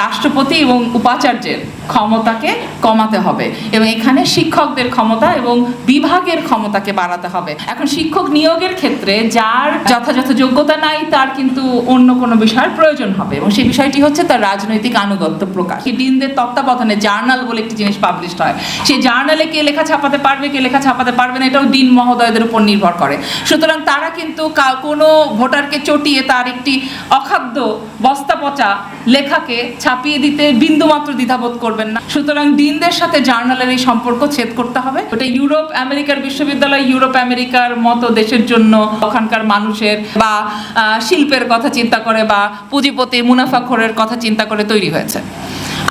রাষ্ট্রপতি এবং উপাচার্যের ক্ষমতাকে কমাতে হবে এবং এখানে শিক্ষকদের ক্ষমতা এবং বিভাগের ক্ষমতাকে বাড়াতে হবে। এখন শিক্ষক নিয়োগের ক্ষেত্রে যার যথাযথ যোগ্যতা নাই, তার কিন্তু অন্য কোনো বিষয়ের প্রয়োজন হবে এবং সেই বিষয়টি হচ্ছে তার রাজনৈতিক আনুগত্য প্রকাশ। ডিনদের তত্ত্বাবধানে জার্নাল বলে একটি জিনিস পাবলিশ হয়। সেই জার্নালে কে লেখা ছাপাতে পারবে, কে লেখা ছাপাতে পারবে না, এটাও দিন মহোদয়দের উপর নির্ভর করে। সুতরাং তারা কিন্তু কোনো ভোটারকে চটিয়ে তার একটি অখাদ্য বস্তা পচা লেখাকে ছাপিয়ে দিতে বিন্দুমাত্র দ্বিধাবোধ করবেন না। সুতরাং দিনদের সাথে জার্নালের এই সম্পর্ক ছেদ করতে হবে। ওটা ইউরোপ, আমেরিকার বিশ্ববিদ্যালয়, ইউরোপ, আমেরিকার মতো দেশের জন্য ওখানকার মানুষের বা শিল্পের কথা চিন্তা করে বা পুঁজিপতি মুনাফাখোরের কথা চিন্তা করে তৈরি হয়েছে।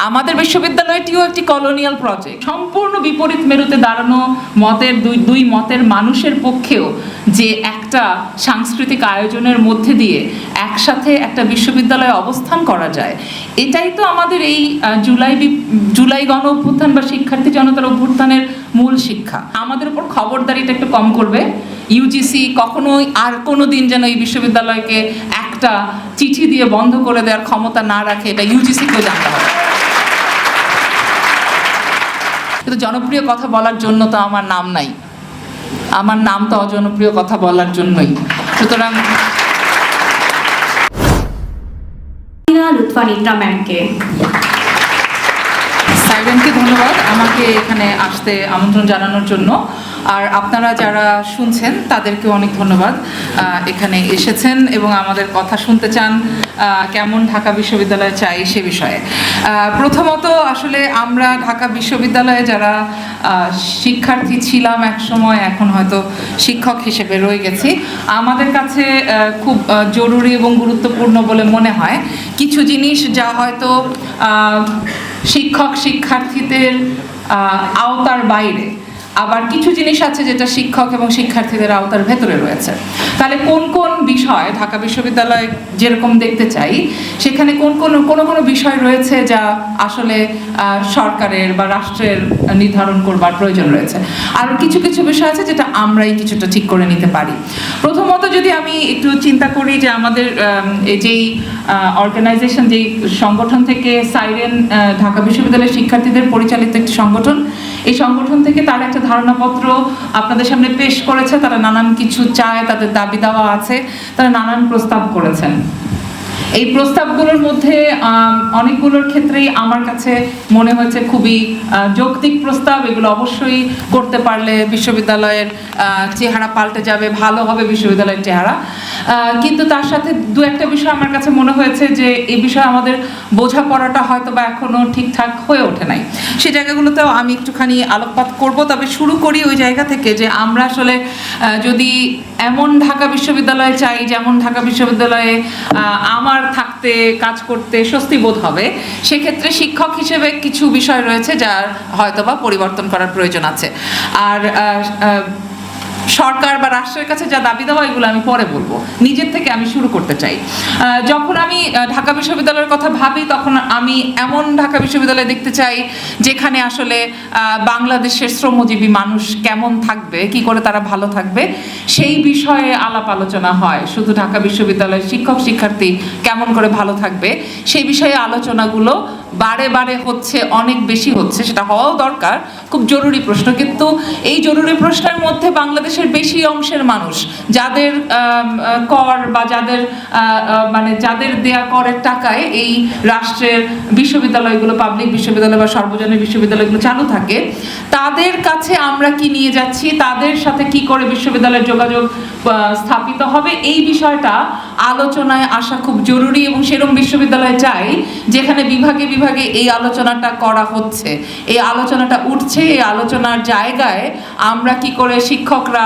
আমাদের বিশ্ববিদ্যালয়টিও একটি কলোনিয়াল প্রজেক্ট সম্পূর্ণ বিপরীত মেরুতে দাঁড়ানো মতের দুই দুই মতের মানুষের পক্ষেও যে একটা সাংস্কৃতিক আয়োজনের মধ্যে দিয়ে একসাথে একটা বিশ্ববিদ্যালয়ে অবস্থান করা যায়। এটাই তো আমাদের এই জুলাই জুলাই গণ অভ্যুত্থান বা শিক্ষার্থী জনতার অভ্যুত্থানের মূল শিক্ষা। আমাদের উপর খবরদারিটা একটু কম করবে। ইউজিসি কখনোই আর কোনো দিন যেন এই বিশ্ববিদ্যালয়কে একটা চিঠি দিয়ে বন্ধ করে দেওয়ার ক্ষমতা না রাখে, এটা ইউজিসিকেও জানতে হবে কিন্তু জনপ্রিয় কথা বলার জন্য তো আমার নাম নাই। আমার নাম তো অজনপ্রিয় কথা বলার জন্যই। সুতরাং ম্যামকে। সাইরেনকে ধন্যবাদ আমাকে এখানে আসতে আমন্ত্রণ জানানোর জন্য। আর আপনারা যারা শুনছেন, তাদেরকে অনেক ধন্যবাদ এখানে এসেছেন এবং আমাদের কথা শুনতে চান কেমন ঢাকা বিশ্ববিদ্যালয় চাই সে বিষয়ে। প্রথমত আসলে আমরা ঢাকা বিশ্ববিদ্যালয়ে যারা শিক্ষার্থী ছিলাম এক সময় এখন হয়তো শিক্ষক হিসেবে রয়ে গেছি। আমাদের কাছে খুব জরুরি এবং গুরুত্বপূর্ণ বলে মনে হয়। কিছু জিনিস যা হয়তো শিক্ষক শিক্ষার্থীদের আওতার বাইরে আবার কিছু জিনিস আছে যেটা শিক্ষক এবং শিক্ষার্থীদের আওতার ভেতরে রয়েছে। তাহলে কোন কোন বিষয় ঢাকা বিশ্ববিদ্যালয় যেরকম দেখতে চাই, সেখানে কোন কোন, কোনো কোনো বিষয় রয়েছে যা আসলে সরকারের বা রাষ্ট্রের নির্ধারণ করবার প্রয়োজন রয়েছে। আর কিছু কিছু বিষয় আছে যেটা আমরাই কিছুটা ঠিক করে নিতে পারি। প্রথমত যদি আমি একটু চিন্তা করি যে আমাদের যেই অর্গানাইজেশন যেই সংগঠন থেকে সাইরেন ঢাকা বিশ্ববিদ্যালয়ের শিক্ষার্থীদের পরিচালিত একটি সংগঠন এই সংগঠন থেকে তার একটা ধারণাপত্র আপনাদের সামনে পেশ করেছে, তারা নানান কিছু চায়, তাদের দাবি দাওয়া আছে, তারা নানান প্রস্তাব করেছেন। এই প্রস্তাবগুলোর মধ্যে অনেকগুলোর ক্ষেত্রেই আমার কাছে মনে হয়েছে খুবই যৌক্তিক প্রস্তাব। এগুলো অবশ্যই করতে পারলে বিশ্ববিদ্যালয়ের চেহারা পাল্টে যাবে ভালো হবে বিশ্ববিদ্যালয়ের চেহারা। কিন্তু তার সাথে দু একটা বিষয় আমার কাছে মনে হয়েছে যে এই বিষয়ে আমাদের বোঝাপড়াটা হয়তো বা এখনও ঠিকঠাক হয়ে ওঠে নাই। সেই জায়গাগুলোতেও আমি একটুখানি আলোকপাত করব। তবে শুরু করি ওই জায়গা থেকে যে আমরা আসলে যদি এমন ঢাকা বিশ্ববিদ্যালয় চাই যেমন ঢাকা বিশ্ববিদ্যালয়ে আহ, আমার থাকতে, কাজ করতে স্বস্তি বোধ হবে। সেক্ষেত্রে শিক্ষক হিসেবে কিছু বিষয় রয়েছে যার হয়তোবা পরিবর্তন করার প্রয়োজন আছে। আর সরকার বা রাষ্ট্রের কাছে যা দাবি দেওয়া, এগুলো আমি পরে বলব। নিজের থেকে আমি শুরু করতে চাই। যখন আমি ঢাকা বিশ্ববিদ্যালয়ের কথা ভাবি, তখন আমি এমন ঢাকা বিশ্ববিদ্যালয় দেখতে চাই, যেখানে আসলে বাংলাদেশের শ্রমজীবী মানুষ কেমন থাকবে, কি করে তারা ভালো থাকবে, সেই বিষয়ে আলাপ আলোচনা হয়। শুধু ঢাকা বিশ্ববিদ্যালয়ের শিক্ষক, শিক্ষার্থী কেমন করে ভালো থাকবে, সেই বিষয়ে আলোচনাগুলো বারে বারে হচ্ছে, অনেক বেশি হচ্ছে, সেটা হওয়াও দরকার। খুব জরুরি প্রশ্ন। কিন্তু এই জরুরি প্রশ্নের মধ্যে বাংলাদেশের বেশি অংশের মানুষ। যাদের কর বা যাদের মানে যাদের দেয়া করের টাকায় এই রাষ্ট্রের বিশ্ববিদ্যালয়গুলো পাবলিক বিশ্ববিদ্যালয় বা সর্বজনীন বিশ্ববিদ্যালয়গুলো চালু থাকে, তাদের কাছে আমরা কি নিয়ে যাচ্ছি, তাদের সাথে কি করে বিশ্ববিদ্যালয়ের যোগাযোগ স্থাপিত হবে, এই বিষয়টা আলোচনায় আসা খুব জরুরি এবং সেরকম বিশ্ববিদ্যালয় চাই যেখানে বিভাগে বিভাগে এই আলোচনাটা করা হচ্ছে। এই আলোচনাটা উঠছে, এই আলোচনার জায়গায় আমরা কি করে শিক্ষকরা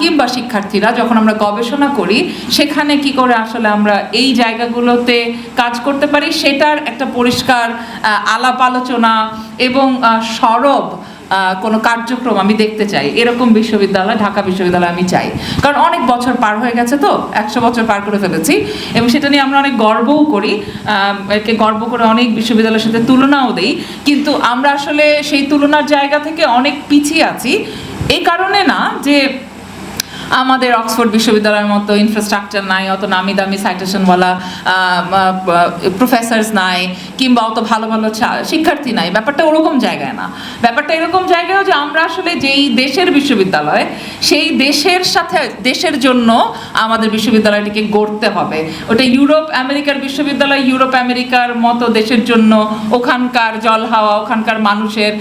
কিংবা শিক্ষার্থীরা যখন আমরা গবেষণা করি, সেখানে কি করে আসলে আমরা এই জায়গাগুলোতে কাজ করতে পারি? সেটার একটা পরিষ্কার আলাপ আলোচনা এবং সরব কোনো কার্যক্রম আমি দেখতে চাই। এরকম বিশ্ববিদ্যালয়, ঢাকা বিশ্ববিদ্যালয় আমি চাই। কারণ অনেক বছর পার হয়ে গেছে তো, একশো বছর পার করে ফেলেছি এবং সেটা নিয়ে আমরা অনেক গর্বও করি। একে গর্ব করে অনেক বিশ্ববিদ্যালয়ের সাথে তুলনাও দেই। কিন্তু আমরা আসলে সেই তুলনার জায়গা থেকে অনেক পিছিয়ে আছি। এই কারণে না যে আমাদের অক্সফোর্ড বিশ্ববিদ্যালয়ের মতো ইনফ্রাস্ট্রাকচার নাই, অত নামি দামি সাইটেশনওয়ালা প্রফেসরস নাই, কিংবা অত ভালো ভালো শিক্ষার্থী নাই। ব্যাপারটা ওরকম জায়গায় না। ব্যাপারটা এরকম জায়গায় যে আমরা আসলে যেই দেশের বিশ্ববিদ্যালয়, সেই দেশের সাথে, দেশের জন্য আমাদের বিশ্ববিদ্যালয়টিকে গড়তে হবে। ওটা ইউরোপ, আমেরিকার বিশ্ববিদ্যালয়, ইউরোপ, আমেরিকার মতো দেশের জন্য ওখানকার জল, হাওয়া, ওখানকার মানুষের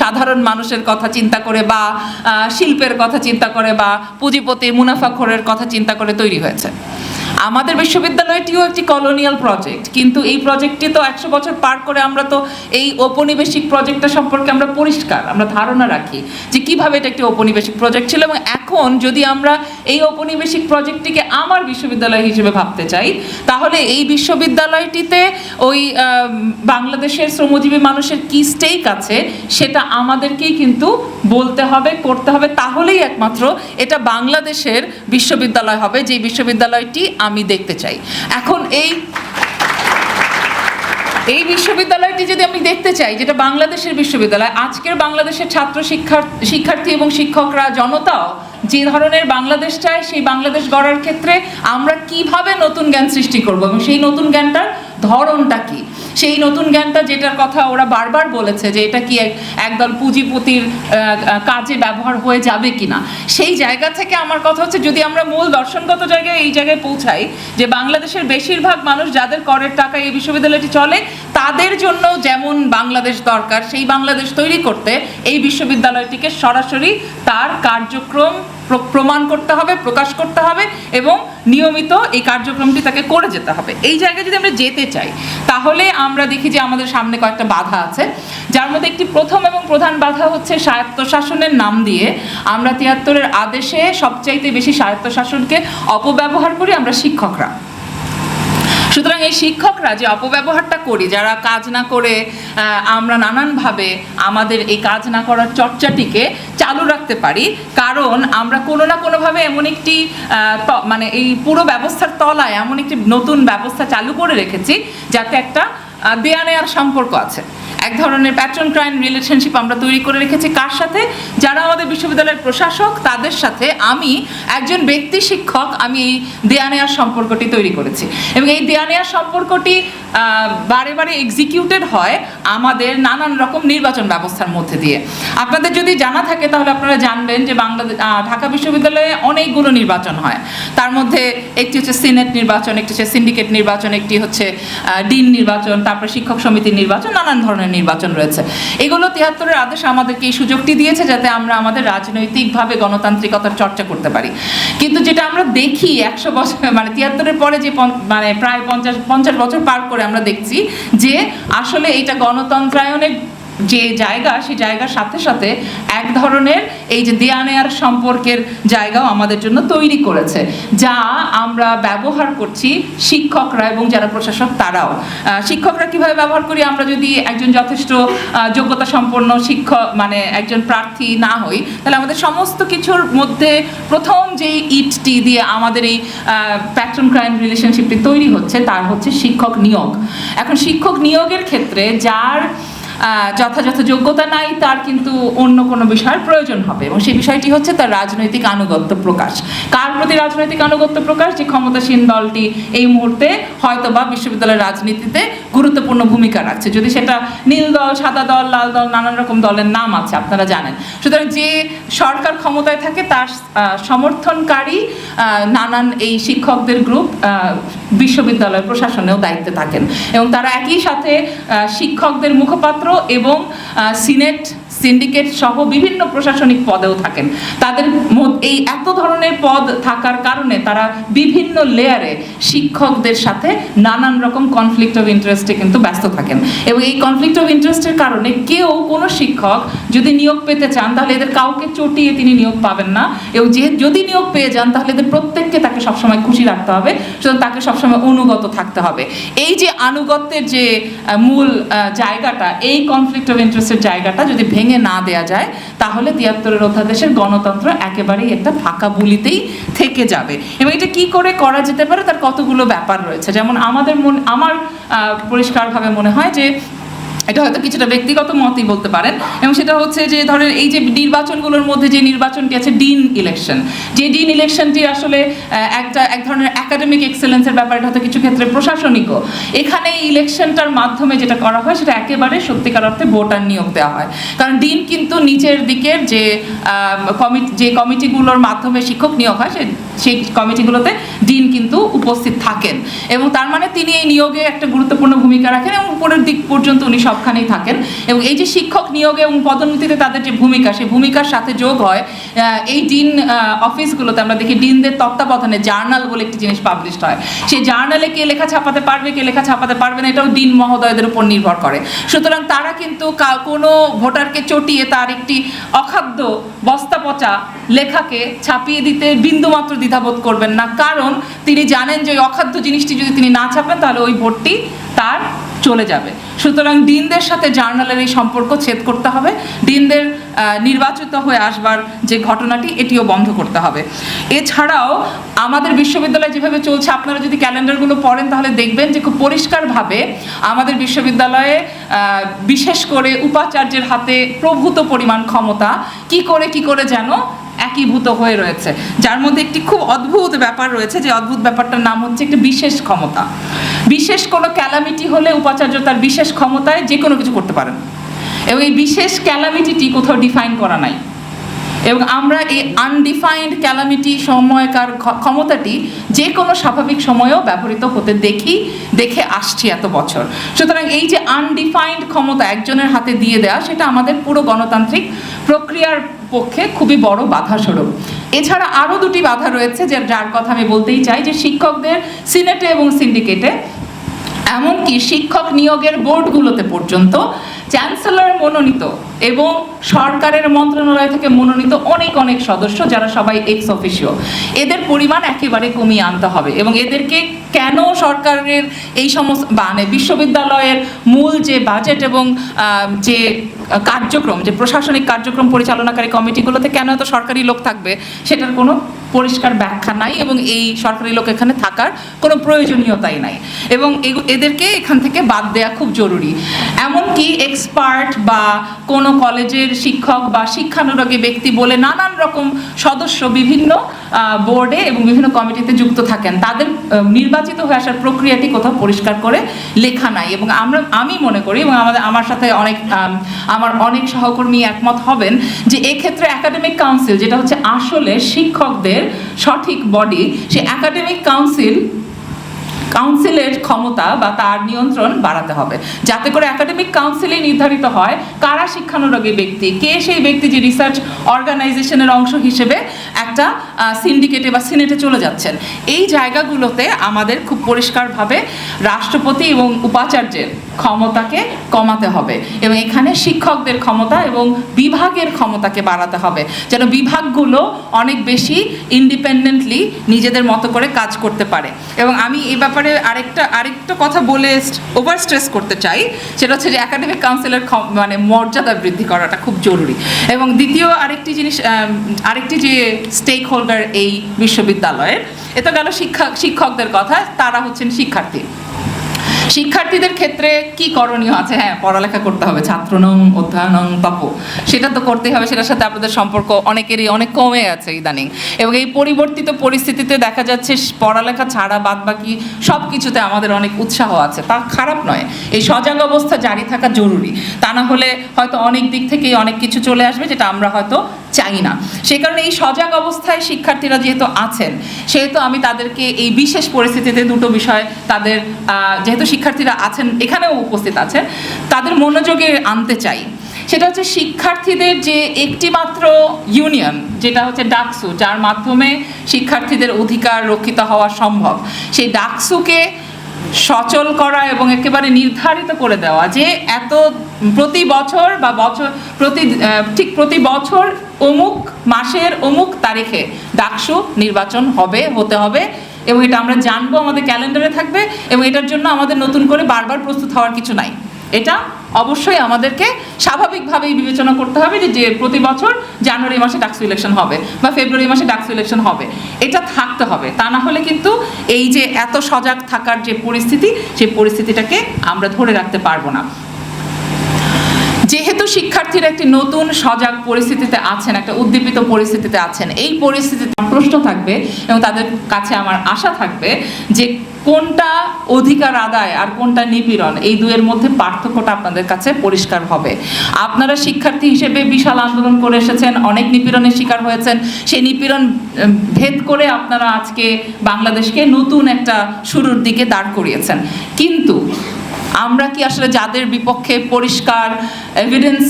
সাধারণ মানুষের কথা চিন্তা করে বা শিল্পের কথা চিন্তা করে বা পুঁজিপতি মুনাফাখোরের কথা চিন্তা করে তৈরি হয়েছে। আমাদের বিশ্ববিদ্যালয়টিও একটি কলোনিয়াল প্রজেক্ট কিন্তু এই প্রজেক্টটি তো একশো বছর পার করে আমরা তো এই ঔপনিবেশিক প্রজেক্টটা সম্পর্কে আমরা পরিষ্কার, আমরা ধারণা রাখি যে কীভাবে এটা একটি ঔপনিবেশিক প্রজেক্ট ছিল এবং এখন যদি আমরা এই ঔপনিবেশিক প্রজেক্টটিকে আমার বিশ্ববিদ্যালয় হিসেবে ভাবতে চাই, তাহলে এই বিশ্ববিদ্যালয়টিতে ওই বাংলাদেশের শ্রমজীবী মানুষের কি স্টেক আছে সেটা আমাদেরকেই কিন্তু বলতে হবে, করতে হবে। তাহলেই একমাত্র এটা বাংলাদেশের বিশ্ববিদ্যালয় হবে যে বিশ্ববিদ্যালয়টি আমি দেখতে চাই। এখন এই এই বিশ্ববিদ্যালয়টি যদি আমি দেখতে চাই, যেটা বাংলাদেশের বিশ্ববিদ্যালয়, আজকের বাংলাদেশের ছাত্র শিক্ষার, শিক্ষার্থী এবং শিক্ষকরা, জনতাও যে ধরনের বাংলাদেশ চায় সেই বাংলাদেশ গড়ার ক্ষেত্রে আমরা কীভাবে নতুন জ্ঞান সৃষ্টি করব এবং সেই নতুন জ্ঞানটার ধরনটা কি? সেই নতুন জ্ঞানটা যেটার কথা ওরা বারবার বলেছে যে এটা কি এক, একদল পুঁজিপতির কাজে ব্যবহার হয়ে যাবে কিনা? সেই জায়গা থেকে আমার কথা হচ্ছে যদি আমরা মূল দর্শনগত জায়গায় এই জায়গায় পৌঁছাই যে বাংলাদেশের বেশিরভাগ মানুষ যাদের করের টাকা এই বিশ্ববিদ্যালয়টি চলে, তাদের জন্য যেমন বাংলাদেশ দরকার, সেই বাংলাদেশ তৈরি করতে এই বিশ্ববিদ্যালয়টিকে সরাসরি তার কার্যক্রম প্র- প্রমাণ করতে হবে, প্রকাশ করতে হবে এবং নিয়মিত এই কার্যক্রমটি তাকে করে যেতে হবে। এই জায়গায় যদি আমরা যেতে চাই, তাহলে আমরা দেখি যে আমাদের সামনে কয়েকটা বাধা আছে। যার মধ্যে একটি প্রথম এবং প্রধান বাধা হচ্ছে স্বায়ত্তশাসনের নাম দিয়ে আমরা তিয়াত্তরের আদেশে সবচাইতে বেশি স্বায়ত্তশাসনকে অপব্যবহার করি আমরা শিক্ষকরা। সুতরাং এই শিক্ষকরা যে অপব্যবহারটা করি, যারা কাজ না করে আমরা নানানভাবে আমাদের এই কাজ না করার চর্চাটিকে চালু রাখতে পারি, কারণ আমরা কোনো না কোনোভাবে এমন একটি মানে এই পুরো ব্যবস্থার তলায় এমন একটি নতুন ব্যবস্থা চালু করে রেখেছি, যাতে একটা দেয়া নেয়ার সম্পর্ক আছে। এক ধরনের প্যাট্রন ক্রাইম রিলেশনশিপ আমরা তৈরি করে রেখেছি। কার সাথে? যারা আমাদের বিশ্ববিদ্যালয়ের প্রশাসক, তাদের সাথে আমি একজন ব্যক্তি শিক্ষক, আমি এই দেয়া নেয়ার সম্পর্কটি তৈরি করেছি। এবং এই দেয়া নেয়ার সম্পর্কটি বারে বারে এক্সিকিউটেড হয় আমাদের নানান রকম নির্বাচন ব্যবস্থার মধ্যে দিয়ে। আপনাদের যদি জানা থাকে, তাহলে আপনারা জানবেন যে বাংলাদেশ ঢাকা বিশ্ববিদ্যালয়ে অনেকগুলো নির্বাচন হয়। তার মধ্যে একটি হচ্ছে সিনেট নির্বাচন, একটি হচ্ছে সিন্ডিকেট নির্বাচন, একটি হচ্ছে ডিন নির্বাচন, তারপরে শিক্ষক সমিতির নির্বাচন, নানান ধরনের নির্বাচন রয়েছে। এগুলো তিয়াত্তরের আদেশ আমাদেরকে এই সুযোগটি দিয়েছে যাতে আমরা আমাদের রাজনৈতিকভাবে গণতান্ত্রিকতার চর্চা করতে পারি। কিন্তু যেটা আমরা দেখি একশো বছর মানে তিয়াত্তরের পরে যে মানে প্রায় পঞ্চাশ পঞ্চাশ বছর পার করে আমরা দেখছি যে আসলে এটা গণতন্ত্রায়নের যে জায়গা, সেই জায়গার সাথে সাথে এক ধরনের এই যে দেয়া নেয়ার সম্পর্কের জায়গাও আমাদের জন্য তৈরি করেছে, যা আমরা ব্যবহার করছি শিক্ষকরা এবং যারা প্রশাসক তারাও। শিক্ষকরা কীভাবে ব্যবহার করি? আমরা যদি একজন যথেষ্ট যোগ্যতা সম্পন্ন শিক্ষক মানে একজন প্রার্থী না হই, তাহলে আমাদের সমস্ত কিছুর মধ্যে প্রথম যে ইটটি দিয়ে আমাদের এই প্যাট্রন ক্রাইম রিলেশনশিপটি তৈরি হচ্ছে, তার হচ্ছে শিক্ষক নিয়োগ। এখন শিক্ষক নিয়োগের ক্ষেত্রে যার যথাযথ যোগ্যতা নাই, তার কিন্তু অন্য কোনো বিষয়ের প্রয়োজন হবে। এবং সেই বিষয়টি হচ্ছে তার রাজনৈতিক আনুগত্য প্রকাশ। কার প্রতি রাজনৈতিক আনুগত্য প্রকাশ? যে ক্ষমতাসীন দলটি এই মুহূর্তে হয়তো বা বিশ্ববিদ্যালয়ের রাজনীতিতে গুরুত্বপূর্ণ ভূমিকা রাখছে। যদি সেটা নীল দল, সাদা দল, লাল দল, নানান রকম দলের নাম আছে, আপনারা জানেন। সুতরাং যে সরকার ক্ষমতায় থাকে, তার সমর্থনকারী নানান এই শিক্ষকদের গ্রুপ বিশ্ববিদ্যালয় প্রশাসনেও দায়িত্বে থাকেন। এবং তারা একই সাথে শিক্ষকদের মুখপাত্র এবং সিনেট সিন্ডিকেট সহ বিভিন্ন প্রশাসনিক পদেও থাকেন। তাদের এই এত ধরনের পদ থাকার কারণে তারা বিভিন্ন লেয়ারে শিক্ষকদের সাথে নানান রকম কনফ্লিক্ট অফ ইন্টারেস্টে কিন্তু ব্যস্ত থাকেন। এবং এই কনফ্লিক্ট অফ ইন্টারেস্টের কারণে কেউ কোনো শিক্ষক যদি নিয়োগ পেতে চান, তাহলে এদের কাউকে চটিয়ে তিনি নিয়োগ পাবেন না। এবং যে, যদি নিয়োগ পেয়ে যান, তাহলে এদের প্রত্যেককে তাকে সবসময় খুশি রাখতে হবে, সুতরাং তাকে সবসময় অনুগত থাকতে হবে। এই যে আনুগত্যের যে মূল জায়গাটা, এই কনফ্লিক্ট অফ ইন্টারেস্টের জায়গাটা যদি ভেঙে না দেয়া যায়, তাহলে তিয়াত্তরের অধ্যাদেশের গণতন্ত্র একেবারেই একটা ফাঁকা বুলিতেই থেকে যাবে। এবং এটা কি করে করা যেতে পারে? তার কতগুলো ব্যাপার রয়েছে। যেমন আমাদের মন আমার পরিষ্কারভাবে মনে হয় যে এটা হয়তো কিছুটা ব্যক্তিগত মতই বলতে পারেন। এবং সেটা হচ্ছে যে ধরেন এই যে নির্বাচনগুলোর মধ্যে যে নির্বাচনটি আছে, ডিন ইলেকশন। যে ডিন ইলেকশনটি আসলে একটা, এক ধরনের একাডেমিক এক্সেলেন্সের ব্যাপার হয়তো কিছু ক্ষেত্রে প্রশাসনিকও। এখানে এই ইলেকশনটার মাধ্যমে যেটা করা হয়, সেটা একেবারে সত্যিকার অর্থে ভোটার নিয়োগ দেওয়া হয়। কারণ ডিন কিন্তু নিচের দিকের যে কমিটি যে কমিটিগুলোর মাধ্যমে শিক্ষক নিয়োগ হয় সেই কমিটিগুলোতে ডিন কিন্তু উপস্থিত থাকেন। এবং তার মানে তিনি এই নিয়োগে একটা গুরুত্বপূর্ণ ভূমিকা রাখেন এবং উপরের দিক পর্যন্ত উনি সবখানেই থাকেন। এবং এই যে শিক্ষক নিয়োগে এবং পদোন্নতিতে তাদের যে ভূমিকা, সেই ভূমিকার সাথে যোগ হয় এই ডিন অফিসগুলোতে আমরা দেখি ডিনদের তত্ত্বাবধানে জার্নাল বলে একটি জিনিস পাবলিশ হয়। সেই জার্নালে কে লেখা ছাপাতে পারবে, কে লেখা ছাপাতে পারবে না, এটাও ডিন মহোদয়দের উপর নির্ভর করে। সুতরাং তারা কিন্তু কোনো ভোটারকে চটিয়ে তার একটি অখাদ্য বস্তা পচা লেখাকে ছাপিয়ে দিতে বিন্দুমাত্র দ্বিধাবোধ করবেন না। কারণ তিনি জানেন যে ওই অখাদ্য জিনিসটি যদি তিনি না ছাপেন, তাহলে ওই ভোটটি তার চলে যাবে। সুতরাং ডিনদের সাথে জার্নালের এই সম্পর্ক ছেদ করতে হবে। ডিনদের নির্বাচিত হয়ে আসবার যে ঘটনাটি, এটিও বন্ধ করতে হবে। এছাড়াও আমাদের বিশ্ববিদ্যালয় যেভাবে চলছে, আপনারা যদি ক্যালেন্ডারগুলো পড়েন তাহলে দেখবেন যে খুব পরিষ্কারভাবে আমাদের বিশ্ববিদ্যালয়ে বিশেষ করে উপাচার্যের হাতে প্রভূত পরিমাণ ক্ষমতা, কি করে কি করে যেন একীভূত হয়ে রয়েছে। যার মধ্যে একটি খুব অদ্ভুত ব্যাপার রয়েছে যে অদ্ভুত ব্যাপারটার নাম হচ্ছে একটি বিশেষ ক্ষমতা। বিশেষ কোনো ক্যালামিটি হলে উপাচার্য তার বিশেষ ক্ষমতায় যে কোনো কিছু করতে পারেন। এবং এই বিশেষ ক্যালামিটিটি কোথাও ডিফাইন করা নাই। এবং আমরা এই আনডিফাইন্ড ক্যালামিটি সময়কার ক্ষমতাটি যে কোনো স্বাভাবিক সময়েও ব্যবহৃত হতে দেখি, দেখে আসছি এত বছর। সুতরাং এই যে আনডিফাইন্ড ক্ষমতা একজনের হাতে দিয়ে দেওয়া সেটা আমাদের পুরো গণতান্ত্রিক প্রক্রিয়ার পক্ষে খুবই বড় বাধা স্বরূপ এছাড়া আরও দুটি বাধা রয়েছে, যে যার কথা আমি বলতেই চাই, যে শিক্ষকদের সিনেটে এবং সিন্ডিকেটে, এমনকি শিক্ষক নিয়োগের বোর্ডগুলোতে পর্যন্ত চ্যান্সেলর মনোনীত এবং সরকারের মন্ত্রণালয় থেকে মনোনীত অনেক অনেক সদস্য যারা সবাই এক্স অফিসিও এদের পরিমাণ একেবারে কমিয়ে আনতে হবে এবং এদেরকে কেন সরকারের এই সমস্ত মানে বিশ্ববিদ্যালয়ের মূল যে বাজেট এবং যে কার্যক্রম, যে প্রশাসনিক কার্যক্রম পরিচালনাকারী কমিটিগুলোতে কেন এত সরকারি লোক থাকবে, সেটার কোনো পরিষ্কার ব্যাখ্যা নাই এবং এই সরকারি লোক এখানে থাকার কোনো প্রয়োজনীয়তাই নাই। এবং এদেরকে এখান থেকে বাদ দেওয়া খুব জরুরি। এমনকি এক্সপার্ট বা কোনো কলেজের শিক্ষক বা শিক্ষানুরাগী ব্যক্তি বলে নানান রকম সদস্য বিভিন্ন বোর্ডে এবং বিভিন্ন কমিটিতে যুক্ত থাকেন। তাদের নির্বাচিত হয়ে আসার প্রক্রিয়াটি কোথাও পরিষ্কার করে লেখা নাই এবং আমরা, আমি মনে করি এবং আমাদের, আমার সাথে অনেক আমার অনেক সহকর্মী একমত হবেন যে এক্ষেত্রে একাডেমিক কাউন্সিল যেটা হচ্ছে আসলে শিক্ষকদের সঠিক বডি সেই একাডেমিক কাউন্সিল কাউন্সিলের ক্ষমতা বা তার নিয়ন্ত্রণ বাড়াতে হবে। যাতে করে একাডেমিক কাউন্সিলে নির্ধারিত হয় কারা শিক্ষানুরাগী ব্যক্তি, কে সেই ব্যক্তি যে রিসার্চ অর্গানাইজেশনের অংশ হিসেবে একটা সিন্ডিকেটে বা সিনেটে চলে যাচ্ছেন। এই জায়গাগুলোতে আমাদের খুব পরিষ্কারভাবে রাষ্ট্রপতি এবং উপাচার্যের ক্ষমতাকে কমাতে হবে এবং এখানে শিক্ষকদের ক্ষমতা এবং বিভাগের ক্ষমতাকে বাড়াতে হবে। যেন বিভাগগুলো অনেক বেশি ইন্ডিপেন্ডেন্টলি নিজেদের মতো করে কাজ করতে পারে। এবং আমি এ ব্যাপারে আরেকটা আরেকটা কথা বলে ওভার স্ট্রেস করতে চাই, সেটা হচ্ছে যে একাডেমিক কাউন্সিলের মানে মর্যাদা বৃদ্ধি করাটা খুব জরুরি। এবং দ্বিতীয় আরেকটি জিনিস আরেকটি যে স্টেক হোল্ডার এই বিশ্ববিদ্যালয়ের, এ তো গেল শিক্ষা, শিক্ষকদের কথা, তারা হচ্ছেন শিক্ষার্থী। শিক্ষার্থীদের ক্ষেত্রে কি করণীয় আছে? হ্যাঁ পড়ালেখা করতে হবে। ছাত্রনং, অধ্যয়নং, তপ। সেটা তো করতেই হবে। সেটার সাথে আপনাদের সম্পর্ক অনেকেরই অনেক কমে গেছে ইদানিং। এবং এই পরিবর্তিত পরিস্থিতিতে দেখা যাচ্ছে, পড়ালেখা ছাড়া বাদ বাকি সব কিছুতে আমাদের অনেক উৎসাহ আছে। তা খারাপ নয়। এই সজাগ অবস্থা জারি থাকা জরুরি। তা না হলে হয়তো অনেক দিক থেকেই অনেক কিছু চলে আসবে, যেটা আমরা হয়তো চাই না সেই কারণে এই সজাগ অবস্থায় শিক্ষার্থীরা যেহেতু আছেন, সেহেতু আমি তাদেরকে এই বিশেষ পরিস্থিতিতে দুটো বিষয় তাদের যেহেতু শিক্ষার্থীরা আছেন, এখানেও উপস্থিত আছেন, তাদের মনোযোগে আনতে চাই। সেটা হচ্ছে শিক্ষার্থীদের যে একটি মাত্র ইউনিয়ন, যেটা হচ্ছে ডাকসু, যার মাধ্যমে শিক্ষার্থীদের অধিকার রক্ষিত হওয়া সম্ভব, সেই ডাকসুকে সচল করা এবং একেবারে নির্ধারিত করে দেওয়া যে এত প্রতি বছর বা বছর, প্রতি ঠিক প্রতি বছর অমুক মাসের অমুক তারিখে ডাকসু নির্বাচন হবে, হতে হবে এবং এটা আমরা জানব আমাদের ক্যালেন্ডারে থাকবে এবং এটার জন্য আমাদের নতুন করে বারবার প্রস্তুত হওয়ার কিছু নাই। এটা অবশ্যই আমাদেরকে স্বাভাবিকভাবেই বিবেচনা করতে হবে যে প্রতি বছর জানুয়ারি মাসে ডাকসু ইলেকশন হবে বা ফেব্রুয়ারি মাসে ডাকসু ইলেকশন হবে, এটা থাকতে হবে। তা না হলে কিন্তু এই যে এত সজাগ থাকার যে পরিস্থিতি, সেই পরিস্থিতিটাকে আমরা ধরে রাখতে পারব না। শিক্ষার্থীরা একটি নতুন সজাগ পরিস্থিতিতে আছেন, একটা উদ্দীপিত পরিস্থিতিতে আছেন। এই পরিস্থিতিতে প্রশ্ন থাকবে এবং তাদের কাছে আমার আশা থাকবে যে কোনটা অধিকার আদায় আর কোনটা নিপীড়ন, এই দুয়ের মধ্যে পার্থক্যটা আপনাদের কাছে পরিষ্কার হবে। আপনারা শিক্ষার্থী হিসেবে বিশাল আন্দোলন করে এসেছেন, অনেক নিপীড়নের শিকার হয়েছেন। সেই নিপীড়ন ভেদ করে আপনারা আজকে বাংলাদেশকে নতুন একটা শুরুর দিকে দাঁড় করিয়েছেন। কিন্তু আমরা কি আসলে যাদের বিপক্ষে পরিষ্কার এভিডেন্স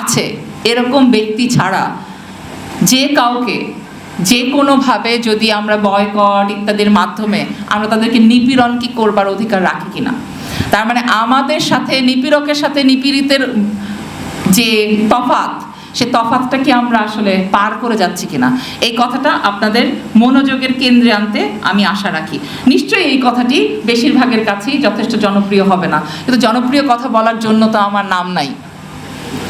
আছে, এরকম ব্যক্তি ছাড়া যে কাউকে, যে কোনোভাবে যদি আমরা বয়কট ইত্যাদির মাধ্যমে আমরা তাদেরকে নিপীড়ন কি করবার অধিকার রাখি কি না তার মানে আমাদের সাথে, নিপীড়কের সাথে নিপীড়িতের যে তফাত সে তফাতটা কি আমরা আসলে পার করে যাচ্ছি কিনা? এই কথাটা আপনাদের মনোযোগের কেন্দ্রে আনতে আমি আশা রাখি। নিশ্চয়ই এই কথাটি বেশিরভাগের কাছেই যথেষ্ট জনপ্রিয় হবে না। কিন্তু জনপ্রিয় কথা বলার জন্য তো আমার নাম নাই।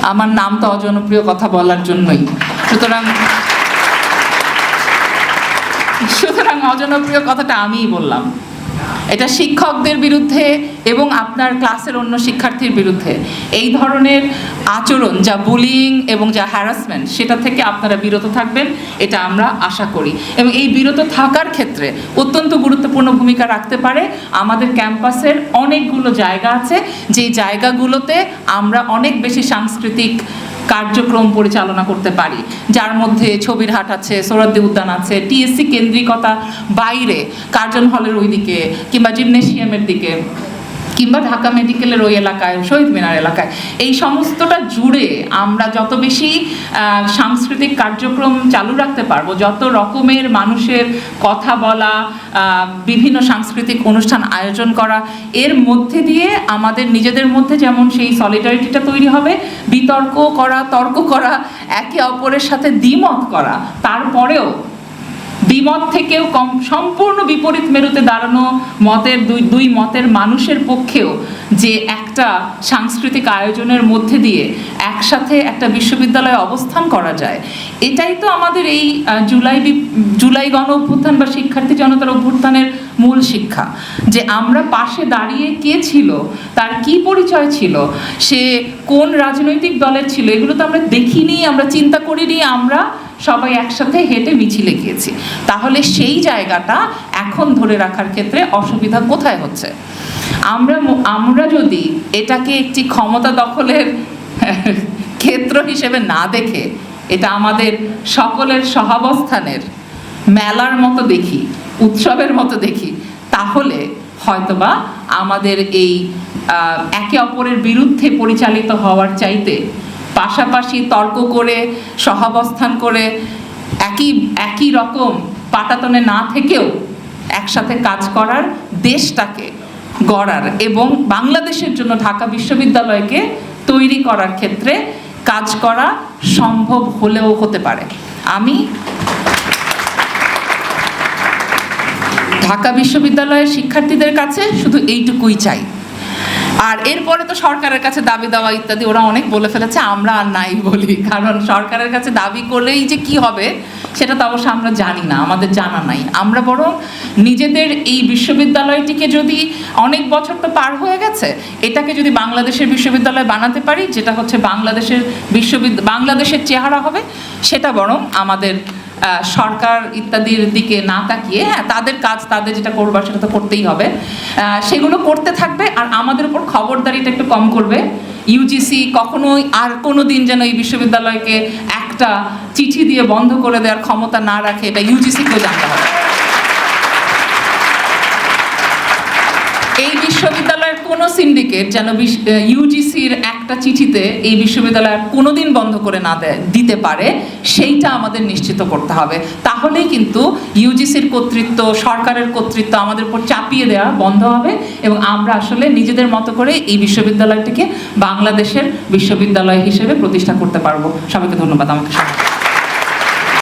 আমার নাম তো অজনপ্রিয় কথা বলার জন্যই। সুতরাং সুতরাং অজনপ্রিয় কথাটা আমিই বললাম। এটা শিক্ষকদের বিরুদ্ধে এবং আপনার ক্লাসের অন্য শিক্ষার্থীর বিরুদ্ধে। এই ধরনের আচরণ, যা বুলিং এবং যা হ্যারাসমেন্ট সেটা থেকে আপনারা বিরত থাকবেন, এটা আমরা আশা করি। এবং এই বিরত থাকার ক্ষেত্রে অত্যন্ত গুরুত্বপূর্ণ ভূমিকা রাখতে পারে আমাদের ক্যাম্পাসের অনেকগুলো জায়গা আছে। যেই জায়গাগুলোতে আমরা অনেক বেশি সাংস্কৃতিক কার্যক্রম পরিচালনা করতে পারি। যার মধ্যে ছবির হাট আছে সোহরাদ্দি উদ্যান আছে, টিএসসি কেন্দ্রিকতা বাইরে, কার্জন হলের ওই দিকে কিংবা জিমনেশিয়ামের দিকে, কিংবা ঢাকা মেডিকেলের ওই এলাকায়, শহীদ মিনার এলাকায়, এই সমস্তটা জুড়ে আমরা যত বেশি সাংস্কৃতিক কার্যক্রম চালু রাখতে পারব, যত রকমের মানুষের কথা বলা বিভিন্ন সাংস্কৃতিক অনুষ্ঠান আয়োজন করা, এর মধ্যে দিয়ে আমাদের নিজেদের মধ্যে যেমন সেই সলিডারিটিটা তৈরি হবে, বিতর্ক করা, তর্ক করা, একে অপরের সাথে দ্বিমত করা, তারপরেও দ্বিমত থেকেও কম, সম্পূর্ণ বিপরীত মেরুতে দাঁড়ানো মতের দুই দুই মতের মানুষের পক্ষেও যে একটা সাংস্কৃতিক আয়োজনের মধ্যে দিয়ে একসাথে একটা বিশ্ববিদ্যালয়ে অবস্থান করা যায়। এটাই তো আমাদের এই জুলাই জুলাই গণ অভ্যুত্থান বা শিক্ষার্থী জনতার অভ্যুত্থানের মূল শিক্ষা। যে আমরা পাশে দাঁড়িয়ে কে ছিল, তার কি পরিচয় ছিল, সে কোন রাজনৈতিক দলের ছিল, এগুলো তো আমরা দেখিনি, আমরা চিন্তা করিনি, আমরা সবাই একসাথে হেঁটে মিছিলে গিয়েছি। তাহলে সেই জায়গাটা এখন ধরে রাখার ক্ষেত্রে অসুবিধা কোথায় হচ্ছে? আমরা আমরা যদি এটাকে একটি ক্ষমতা দখলের ক্ষেত্র হিসেবে না দেখে, এটা আমাদের সকলের সহাবস্থানের মেলার মতো দেখি, উৎসবের মতো দেখি, তাহলে হয়তোবা আমাদের এই একে অপরের বিরুদ্ধে পরিচালিত হওয়ার চাইতে পাশাপাশি তর্ক করে, সহাবস্থান করে, একই একই রকম পাটাতনে না থেকেও একসাথে কাজ করার দেশটাকে গড়ার এবং বাংলাদেশের জন্য ঢাকা বিশ্ববিদ্যালয়কে তৈরি করার ক্ষেত্রে কাজ করা সম্ভব হলেও হতে পারে। আমি ঢাকা বিশ্ববিদ্যালয়ের শিক্ষার্থীদের কাছে শুধু এইটুকুই চাই। আর এরপরে তো সরকারের কাছে দাবি দেওয়া ইত্যাদি, ওরা অনেক বলে ফেলেছে, আমরা আর নাই বলি। কারণ সরকারের কাছে দাবি করলেই যে কি হবে, সেটা তো অবশ্য আমরা জানি না, আমাদের জানা নাই। আমরা বরং নিজেদের এই বিশ্ববিদ্যালয়টিকে যদি অনেক বছর তো পার হয়ে গেছে, এটাকে যদি বাংলাদেশের বিশ্ববিদ্যালয় বানাতে পারি, যেটা হচ্ছে বাংলাদেশের বিশ্ববিদ্যালয় বাংলাদেশের চেহারা হবে, সেটা বরং আমাদের সরকার ইত্যাদির দিকে না তাকিয়ে হ্যাঁ তাদের কাজ, তাদের যেটা করবার সেটা তো করতেই হবে। সেগুলো করতে থাকবে আর আমাদের উপর খবরদারিটা একটু কম করবে। ইউজিসি কখনোই আর কোনো দিন যেন এই বিশ্ববিদ্যালয়কে একটা চিঠি দিয়ে বন্ধ করে দেওয়ার ক্ষমতা না রাখে, এটা ইউজিসিকেও জানতে হবে এই বিশ্ববিদ্যালয়ের সিন্ডিকেট যেন ইউজিসির একটা চিঠিতে এই বিশ্ববিদ্যালয় আর কোনোদিন বন্ধ করে না দিতে পারে, সেইটা আমাদের নিশ্চিত করতে হবে। তাহলেই কিন্তু ইউজিসির কর্তৃত্ব, সরকারের কর্তৃত্ব আমাদের উপর চাপিয়ে দেওয়া বন্ধ হবে এবং আমরা আসলে নিজেদের মতো করে এই বিশ্ববিদ্যালয়টিকে বাংলাদেশের বিশ্ববিদ্যালয় হিসেবে প্রতিষ্ঠা করতে পারব। সবাইকে ধন্যবাদ আমাকে